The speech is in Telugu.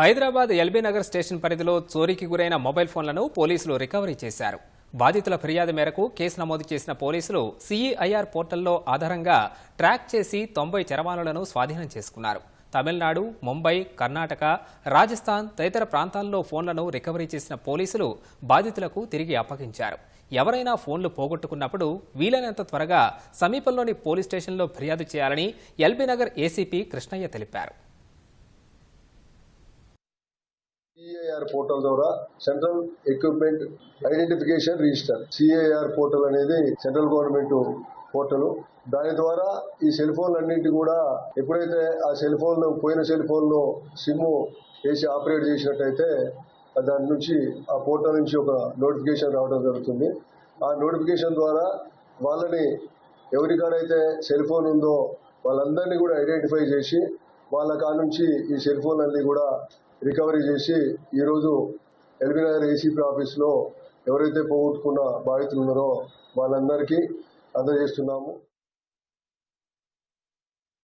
హైదరాబాద్ ఎల్బీ నగర్ స్టేషన్ పరిధిలో చోరీకి గురైన మొబైల్ ఫోన్లను పోలీసులు రికవరీ చేశారు. బాధితుల ఫిర్యాదు మేరకు కేసు నమోదు చేసిన పోలీసులు సీఈఐఆర్ పోర్టల్లో ఆధారంగా ట్రాక్ చేసి తొంభై చరవాణులను స్వాధీనం చేసుకున్నారు. తమిళనాడు ముంబై కర్ణాటక రాజస్థాన్ తదితర ప్రాంతాల్లో ఫోన్లను రికవరీ చేసిన పోలీసులు బాధితులకు తిరిగి అప్పగించారు. ఎవరైనా ఫోన్లు పోగొట్టుకున్నప్పుడు వీలైనంత త్వరగా సమీపంలోని పోలీస్ స్టేషన్లో ఫిర్యాదు చేయాలని ఎల్బీనగర్ ఏసీపీ కృష్ణయ్య తెలిపారు. సిఏఆర్ పోర్టల్ ద్వారా central equipment identification register CEIR portal అనేది సెంట్రల్ గవర్నమెంట్ పోర్టల్ దాని ద్వారా ఈ సెల్ ఫోన్లన్నింటి కూడా ఎప్పుడైతే ఆ సెల్ ఫోన్ పోయిన సెల్ ఫోన్లో సిమ్ వేసి ఆపరేట్ చేసినట్టయితే దాని నుంచి ఆ పోర్టల్ నుంచి ఒక నోటిఫికేషన్ రావడం జరుగుతుంది. ఆ నోటిఫికేషన్ ద్వారా వాళ్ళని ఎవరికాడైతే సెల్ ఫోన్ ఉందో వాళ్ళందరినీ కూడా ఐడెంటిఫై చేసి వాళ్ళ కాడ నుంచి ఈ సెల్ ఫోన్ అన్ని కూడా రికవరీ చేసి ఈరోజు ఎల్బీ నగర్ ఏసీపీ ఆఫీస్లో ఎవరైతే పోగొట్టుకున్న బాధితులు ఉన్నారో వాళ్ళందరికీ అందజేస్తున్నాము.